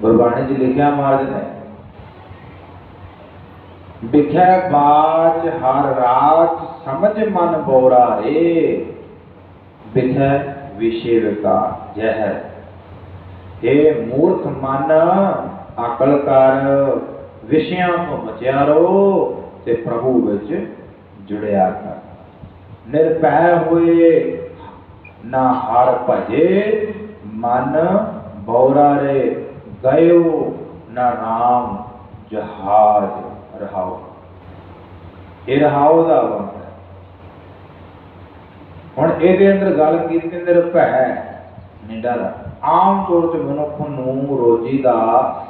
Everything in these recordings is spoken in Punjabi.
ਗੁਰਬਾਣੀ 'ਚ ਲਿਖਿਆ ਮਹਾਰਾਜ ਨੇ, ਵਿਖੇ ਬਾਜ ਹਰ ਰਾਜ ਸਮਝ ਮਨ ਬੋਰਾ ਰੇ, ਵਿਖੇ ਵਿਸ਼ੇ ਵਿਕਾਰ ਜਹ। ਇਹ ਮੂਰਖ ਮਨ, ਅਕਲ ਕਰ, ਵਿਸ਼ਿਆਂ ਤੋਂ ਬਚਿਆ ਰਹੋ ਤੇ ਪ੍ਰਭੂ ਵਿੱਚ ਜੁੜਿਆ ਕਰ। ਨਿਰਭੈ ਹੋਏ ਨਾ ਹਰ ਭਜੇ ਮਨ ਬੋਰਾ ਰੇ। ਗਇਓ ਨਾ ਰਾਮ ਜਹਾਜ ਰਹਾਓ। ਇਹ ਰਹਾਓ ਦਾ ਵੰਡ ਹੈ। ਹੁਣ ਇਹਦੇ ਅੰਦਰ ਗੱਲ ਕੀਤੀ ਨਿਰਭੈ ਨਿੰਦਾ ਦਾ ਆਮ ਤੌਰ ਤੇ ਮਨੁੱਖ ਨੂੰ ਰੋਜੀ ਦਾ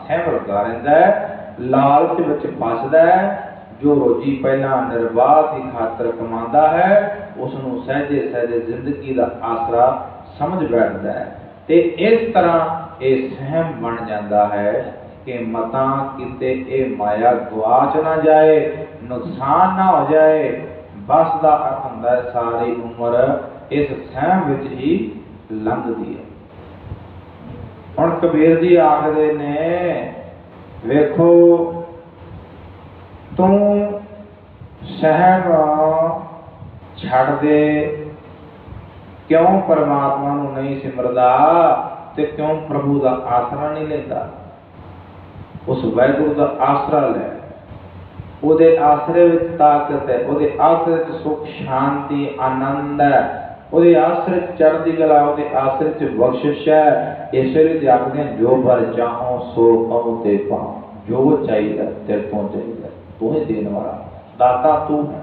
ਸਹਿਮ ਲੱਗਾ ਰਹਿੰਦਾ ਹੈ, ਲਾਲਚ ਵਿੱਚ ਫਸਦਾ ਹੈ, ਜੋ ਰੋਜੀ ਪਹਿਲਾਂ ਨਿਰਵਾਹ ਦੀ ਖਾਤਰ ਕਮਾਉਂਦਾ ਹੈ ਉਸ ਨੂੰ ਸਹਜੇ ਸਹਜੇ ਜ਼ਿੰਦਗੀ ਦਾ ਆਸਰਾ ਸਮਝ ਬੈਠਦਾ ਹੈ। ਤੇ ਇਸ ਤਰ੍ਹਾਂ ਇਹ ਸਹਿਮ ਬਣ ਜਾਂਦਾ ਹੈ ਕਿ ਮਤਾਂ ਕਿਤੇ ਇਹ ਮਾਇਆ ਗਵਾਚ ਨਾ ਜਾਏ, ਨੁਕਸਾਨ ਨਾ ਹੋ ਜਾਏ, ਬਸ ਦਾ ਅਰਥ ਹੁੰਦਾ ਹੈ ਸਾਰੀ ਉਮਰ ਇਸ ਸਹਿਮ ਵਿੱਚ ਹੀ ਲੰਘਦੀ ਹੈ। ਹੁਣ ਕਬੀਰ ਜੀ ਆਖਦੇ ਨੇ, ਵੇਖੋ, ਤੂੰ ਸਹਿਮ ਛੱਡ ਦੇ ਕਿਉਂ ਪਰਮਾਤਮਾ ਨੂੰ ਨਹੀਂ ਸਿਮਰਦਾ ਤੇ ਕਿਉਂ ਪ੍ਰਭੂ ਦਾ ਆਸਰਾ ਨਹੀਂ ਲੈਂਦਾ? ਉਸ ਵਾਹਿਗੁਰੂ ਦਾ ਆਸਰਾ ਲੈ। ਉਹਦੇ ਆਸਰੇ ਵਿੱਚ ਤਾਕਤ ਹੈ, ਉਹਦੇ ਆਸਰੇ ਵਿੱਚ ਸੁਖ, ਸ਼ਾਂਤੀ, ਆਨੰਦ ਹੈ। ਉਹਦੇ ਆਸਰੇ ਚ ਚੜ੍ਹਦੀ ਕਲਾ, ਉਹਦੇ ਆਸਰੇ ਚ ਬਖਸ਼ਿਸ਼ ਹੈ। ਇਸ ਲਈ ਜਾਪਦੇ ਜੋ ਵਰ ਚਾਹੋ ਸੋ ਪਾਉ ਤੇ ਪਾਉ ਜੋ ਚਾਹੀਦਾ ਤੇਰੇ ਤੋਂ ਚਾਹੀਦਾ, ਤੂੰ ਹੀ ਦੇਣ ਵਾਲਾ। ਦਾਤਾ ਤੂੰ ਹੈ।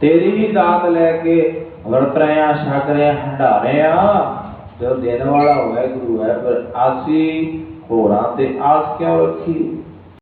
ਤੇਰੀ ਹੀ ਦਾਤ ਲੈ ਕੇ ਵਰਤ ਰਹੇ ਆ ਛਕ ਰਹੇ ਆ ਹੰਡਾ ਰਹੇ ਆ ਜੋ ਦੇਣ ਵਾਲਾ ਹੋਇਆ, ਗੁਰੂ ਹੈ ਪਰ ਆਸੀ ਹੋਰਾਂ ਤੇ ਆਸ ਕਿਉਂ ਰੱਖੀ?